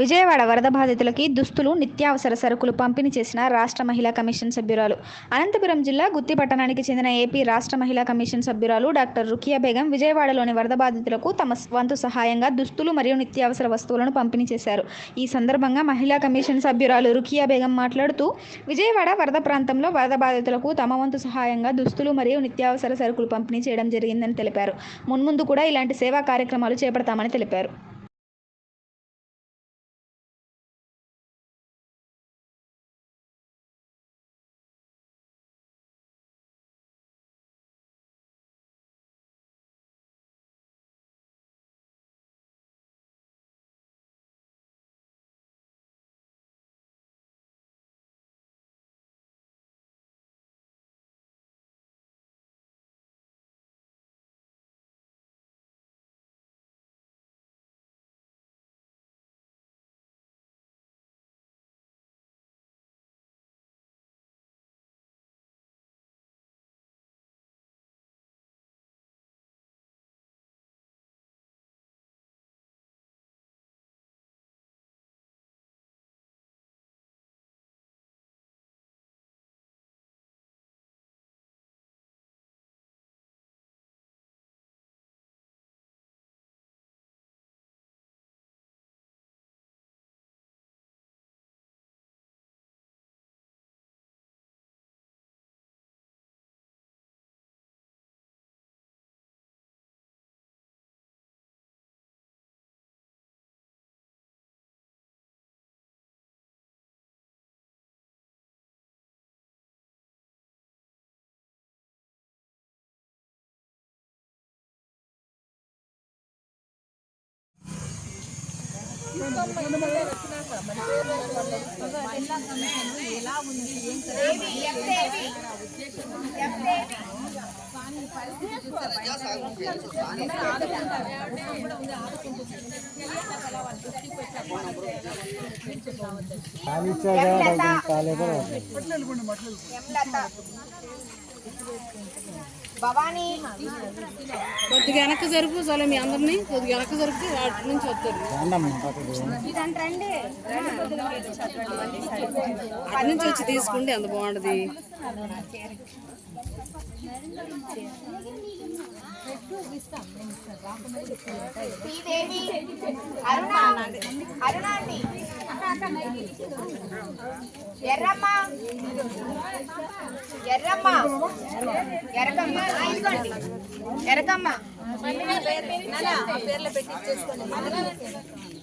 విజయవాడ వరద బాధితులకి దుస్తులు నిత్యావసర సరుకులు పంపిణీ చేసిన రాష్ట్ర మహిళా కమిషన్ సభ్యురాలు. అనంతపురం జిల్లా గుత్తి పట్టణానికి చెందిన ఏపీ రాష్ట్ర మహిళా కమిషన్ సభ్యురాలు డాక్టర్ రుకియా బేగం విజయవాడలోని వరద బాధితులకు తమ వంతు సహాయంగా దుస్తులు మరియు నిత్యావసర వస్తువులను పంపిణీ చేశారు. ఈ సందర్భంగా మహిళా కమిషన్ సభ్యురాలు రుకియా బేగం మాట్లాడుతూ విజయవాడ వరద ప్రాంతంలో వరద బాధితులకు తమ వంతు సహాయంగా దుస్తులు మరియు నిత్యావసర సరుకులు పంపిణీ చేయడం జరిగిందని తెలిపారు. మున్ముందు కూడా ఇలాంటి సేవా కార్యక్రమాలు చేపడతామని తెలిపారు. ఎలా ఉంది భవానీ కొద్దిగా వెనక్కి జరుపు చాలా మీ అందరినీ కొద్దిగా వెనక్కి జరుపు వాటి నుంచి వస్తారు ఇదంట అటు నుంచి వచ్చి తీసుకుంటే ఎంత బాగుంటది. ఎర్రమ్మ ఎర్రమ్మ ఎరకమ్మ ఇదిగోండి ఎరకమ్మ పేర్లు పెట్టి ఇచ్చేసుకోండి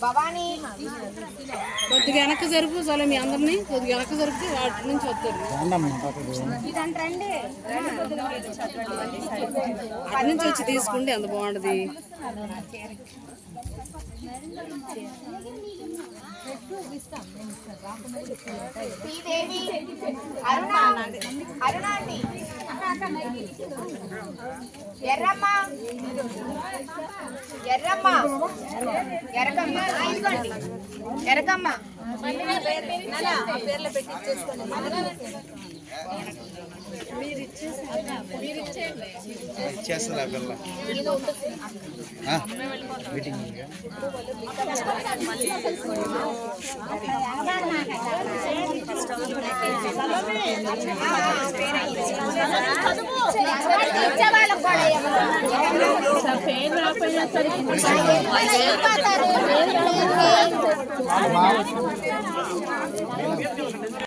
భవానీ. కొద్దిగా వెనక్కి జరుపు చాలు మీ అందరినీ కొద్దిగా వెనక్కి జరుపు అటు నుంచి వస్తారు ఇదంట రండి. అటు నుంచి వచ్చి తీసుకోండి అంత బాగుంటది శ్రీదేవి అరుణ అరుణ అండి. ఎర్రమ్మ ఎర్రమ్మ. ఎరకమ్మ. ఎరకమ్మ. పేర్లు పెట్టి ఇచ్చేసుకోండి ఆ? పిల్ల మీటింగ్ ఉందిగా.